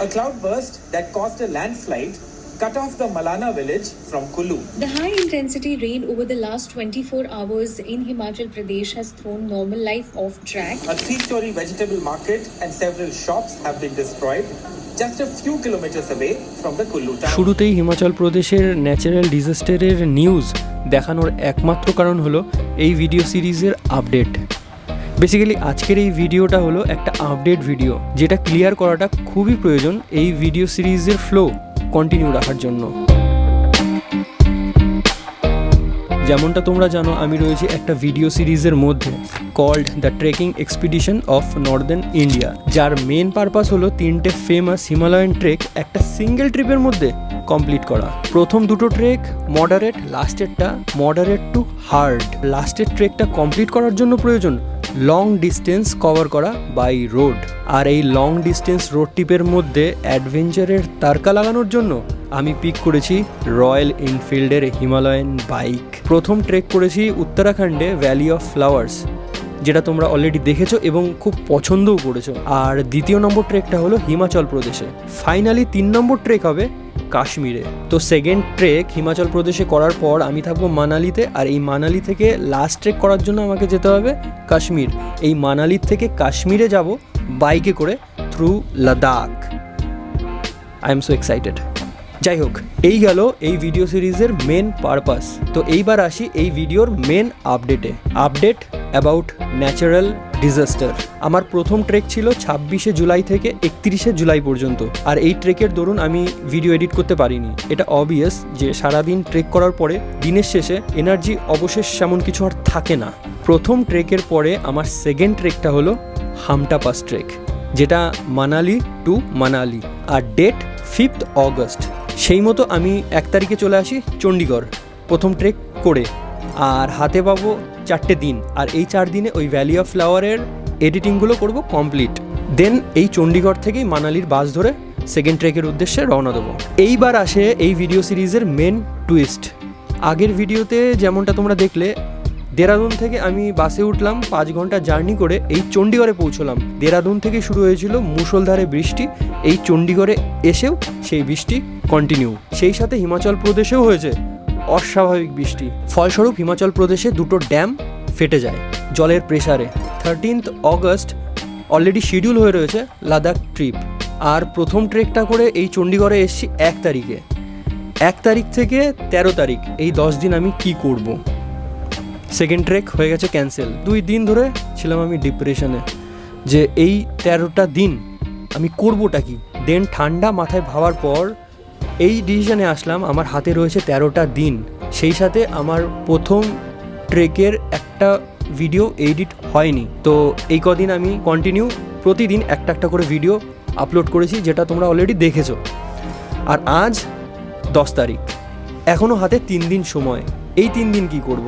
A cloudburst that caused a landslide cut off the Malana village from Kulu. The high intensity rain over the last 24 hours in Himachal Pradesh has thrown normal life off track. A three story vegetable market and several shops have been destroyed just a few kilometers away from the Kulu town. শুরুতেই হিমাচল প্রদেশের natural ডিজাস্টারের news দেখানোর একমাত্র কারণ হলো এই video সিরিজের update basically আজকের এই ভিডিওটা হলো একটা আপডেট ভিডিও যেটা ক্লিয়ার করাটা খুবই প্রয়োজন এই ভিডিও সিরিজের ফ্লো কন্টিনিউ রাখার জন্য। যেমনটা তোমরা জানো, আমি রয়েছি একটা ভিডিও সিরিজের মধ্যে called the trekking expedition of northern India যার মেন পারপাস হলো তিনটে ফেমাস হিমালয়ান ট্রেক একটা সিঙ্গেল ট্রিপের মধ্যে কমপ্লিট করা। প্রথম দুটো ট্রেক মডারেট লাস্টেরটা মডারেট টু হার্ড লাস্টের ট্রেকটা কমপ্লিট করার জন্য প্রয়োজন লং ডিস্টেন্স কভার করা বাই রোড আর এই লং ডিস্টেন্স রোড ট্রিপের মধ্যে অ্যাডভেঞ্চারের তারকা লাগানোর জন্য আমি পিক করেছি রয়্যাল এনফিল্ডের হিমালয়ান বাইক প্রথম ট্রেক করেছি উত্তরাখণ্ডে ভ্যালি অফ ফ্লাওয়ার্স যেটা তোমরা অলরেডি দেখেছ এবং খুব পছন্দও করেছ। আর দ্বিতীয় নম্বর ট্রেকটা হলো হিমাচল প্রদেশে ফাইনালি তিন নম্বর ট্রেক হবে কাশ্মীরে তো সেকেন্ড ট্রেক হিমাচল প্রদেশে করার পর আমি থাকব মানালিতে আর এই মানালি থেকে লাস্ট ট্রেক করার জন্য আমাকে যেতে হবে কাশ্মীর এই মানালির থেকে কাশ্মীরে যাব বাইকে করে through Ladakh I am so excited যাই হোক এই গেল এই ভিডিও সিরিজের মেন পারপাস তো এইবার আসি এই ভিডিওর মেন আপডেটে আপডেট অ্যাবাউট ন্যাচারাল ডিজাস্টার আমার প্রথম ট্রেক ছিল ছাব্বিশে জুলাই থেকে একত্রিশে জুলাই পর্যন্ত। আর এই ট্রেকের দরুন আমি ভিডিও এডিট করতে পারিনি। এটা অবভিয়াস যে সারাদিন ট্রেক করার পরে দিনের শেষে এনার্জি অবশেষ এমন কিছু আর থাকে না। প্রথম ট্রেকের পরে আমার সেকেন্ড ট্রেকটা হলো হামটা পাস ট্রেক যেটা মানালি টু মানালি। আর ডেট ফিফথ অগস্ট সেই মতো আমি এক তারিখে চলে আসি চণ্ডীগড়, প্রথম ট্রেক করে। আর হাতে পাবো চারটে দিন। আর এই চার দিনে ওই ভ্যালি অফ ফ্লাওয়ারের এডিটিংগুলো করব কমপ্লিট দেন এই চণ্ডীগড় থেকেই মানালির বাস ধরে সেকেন্ড ট্রেকের উদ্দেশ্যে রওনা দেবো। এইবার আসে এই ভিডিও সিরিজের মেন টুইস্ট আগের ভিডিওতে যেমনটা তোমরা দেখলে দেরাদুন থেকে আমি বাসে উঠলাম, পাঁচ ঘণ্টা জার্নি করে এই চণ্ডীগড়ে পৌঁছলাম। দেরাদুন থেকে শুরু হয়েছিল মুষলধারে বৃষ্টি, এই চণ্ডীগড়ে এসেও সেই বৃষ্টি কন্টিনিউ সেই সাথে হিমাচল প্রদেশেও হয়েছে অস্বাভাবিক বৃষ্টি। ফলস্বরূপ হিমাচল প্রদেশে দুটো ড্যাম ফেটে যায় জলের প্রেসারে থার্টিন্থ অগস্ট অলরেডি শিডিউল হয়ে রয়েছে লাদাখ ট্রিপ আর প্রথম ট্রেকটা করে এই চণ্ডীগড়ে এসেছি এক তারিখে। এক তারিখ থেকে তেরো তারিখ, এই দশ দিন আমি কি করব? সেকেন্ড ট্রেক হয়ে গেছে ক্যান্সেল দুই দিন ধরে ছিলাম আমি ডিপ্রেশনে যে এই তেরোটা দিন আমি করবোটা কি? দেন ঠান্ডা মাথায় ভাবার পর এই ডিসিশনে আসলাম, আমার হাতে রয়েছে তেরোটা দিন। সেই সাথে আমার প্রথম ট্রেকের একটা ভিডিও এডিট হয়নি। তো এই কদিন আমি কন্টিনিউ প্রতিদিন একটা একটা করে ভিডিও আপলোড করেছি, যেটা তোমরা অলরেডি দেখেছ। আর আজ দশ তারিখ। এখনও হাতে তিন দিন সময়। এই তিন দিন কি করব।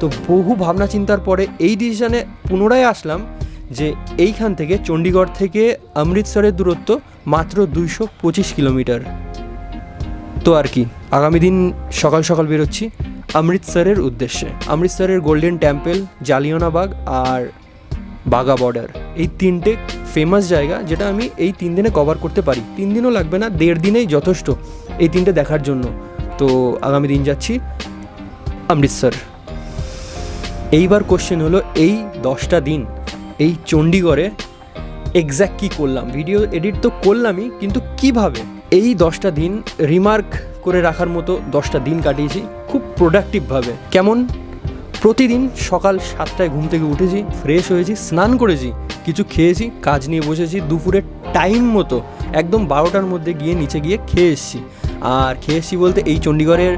তো বহু ভাবনা চিন্তার পরে এই ডিসিশনে পুনরায় আসলাম যে এইখান থেকে চণ্ডীগড় থেকে অমৃতসরের দূরত্ব মাত্র দুইশো পঁচিশ কিলোমিটার। তো আর কি, আগামী দিন সকাল সকাল বেরোচ্ছি অমৃতসরের উদ্দেশ্যে। অমৃতসরের গোল্ডেন টেম্পল জালিয়ানাবাগ আর বাগা বর্ডার এই তিনটে ফেমাস জায়গা যেটা আমি এই তিন দিনে কভার করতে পারি। তিন দিনও লাগবে না, দেড় দিনেই যথেষ্ট এই তিনটে দেখার জন্য। তো আগামী দিন যাচ্ছি অমৃতসর। এইবার কোশ্চেন হলো, এই দশটা দিন, এই চণ্ডীগড়ে এক্স্যাক্ট কী করলাম? ভিডিও এডিট তো করলামই, কিন্তু কীভাবে? এই দশটা দিন রিমার্ক করে রাখার মতো দশটা দিন কাটিয়েছি, খুব প্রোডাক্টিভভাবে কেমন? প্রতিদিন সকাল সাতটায় ঘুম থেকে উঠেছি ফ্রেশ হয়েছি, স্নান করেছি, কিছু খেয়েছি, কাজ নিয়ে বসেছি দুপুরে টাইম মতো, একদম বারোটার মধ্যে গিয়ে নিচে গিয়ে খেয়ে এসেছি। আর খেয়ে এসেছি বলতে এই চণ্ডীগড়ের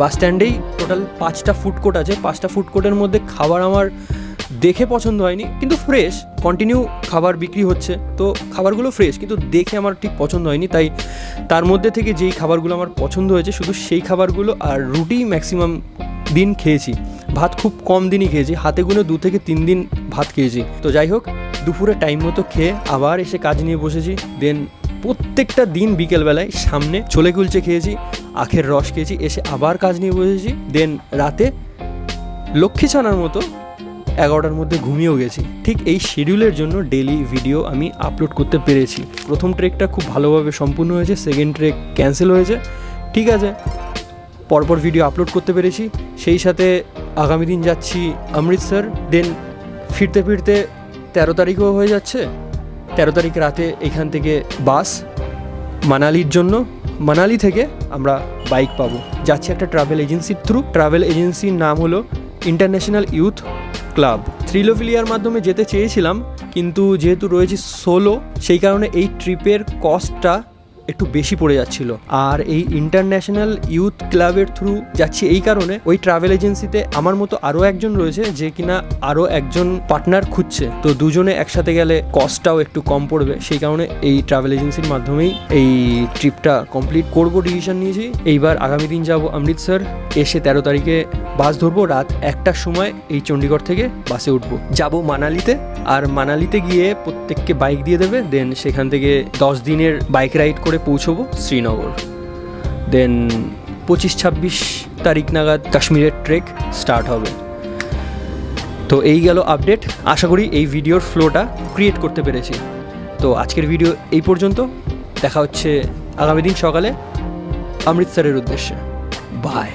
বাস স্ট্যান্ডেই টোটাল পাঁচটা ফুড কোর্ট আছে। পাঁচটা ফুড কোর্টের মধ্যে খাবার আমার দেখে পছন্দ হয়নি, কিন্তু ফ্রেশ কন্টিনিউ খাবার বিক্রি হচ্ছে। তো খাবারগুলো ফ্রেশ কিন্তু দেখে আমার ঠিক পছন্দ হয়নি। তাই তার মধ্যে থেকে যেই খাবারগুলো আমার পছন্দ হয়েছে, শুধু সেই খাবারগুলো আর রুটি ম্যাক্সিমাম দিন খেয়েছি। ভাত খুব কম দিনই খেয়েছি, হাতে গুনে দু থেকে তিন দিন ভাত খেয়েছি। তো যাই হোক, দুপুরে টাইম মতো খেয়ে আবার এসে কাজ নিয়ে বসেছি। দেন প্রত্যেকটা দিন বিকেলবেলায় সামনে ছোলে কুলচে খেয়েছি। আখের রস খেয়েছি, এসে আবার কাজ নিয়ে বসেছি। দেন রাতে লক্ষ্মী ছানার মতো এগারোটার মধ্যে ঘুমিয়েও গেছি। ঠিক এই শিডিউলের জন্য ডেলি ভিডিও আমি আপলোড করতে পেরেছি। প্রথম ট্রেকটা খুব ভালোভাবে সম্পূর্ণ হয়েছে সেকেন্ড ট্রেক ক্যান্সেল হয়েছে। ঠিক আছে, পরপর ভিডিও আপলোড করতে পেরেছি। সেই সাথে আগামী দিন যাচ্ছি অমৃতসর দেন ফিরতে ফিরতে তেরো তারিখও হয়ে যাচ্ছে। তেরো তারিখ রাতে এখান থেকে বাস, মানালির জন্য। মানালি থেকে আমরা বাইক পাবো। যাচ্ছি একটা ট্রাভেল এজেন্সির থ্রু ট্রাভেল এজেন্সির নাম হলো ইন্টারন্যাশনাল ইউথ ক্লাব থ্রিলোভিলিয়ার মাধ্যমে যেতে চেয়েছিলাম, কিন্তু যেহেতু রয়েছে সোলো সেই কারণে এই ট্রিপের কস্টটা একটু বেশি পড়ে যাচ্ছিল। আর এই ইন্টারন্যাশনাল ইউথ ক্লাবের থ্রু যাচ্ছি এই কারণে ওই ট্রাভেল এজেন্সিতে আমার মতো আরও একজন রয়েছে যে কিনা আরও একজন পার্টনার খুঁজছে। তো দুজনে একসাথে গেলে কস্টটাও একটু কম পড়বে। সেই কারণে এই ট্রাভেল এজেন্সির মাধ্যমেই এই ট্রিপটা কমপ্লিট করব ডিসিশন নিয়েছি। এইবার আগামী দিন যাব অমৃতসর এসে তেরো তারিখে বাস ধরবো। রাত একটার সময় এই চণ্ডীগড় থেকে বাসে উঠবো। যাব মানালিতে। আর মানালিতে গিয়ে প্রত্যেককে বাইক দিয়ে দেবে। দেন সেখান থেকে দশ দিনের বাইক রাইড করে পৌঁছবো শ্রীনগর। দেন পঁচিশ ছাব্বিশ তারিখ নাগাদ কাশ্মীরের ট্রেক স্টার্ট হবে। তো এই গেল আপডেট আশা করি এই ভিডিওর ফ্লোটা ক্রিয়েট করতে পেরেছি। তো আজকের ভিডিও এই পর্যন্ত। দেখা হচ্ছে আগামী দিন সকালে। অমৃতসরের উদ্দেশ্যে। বাই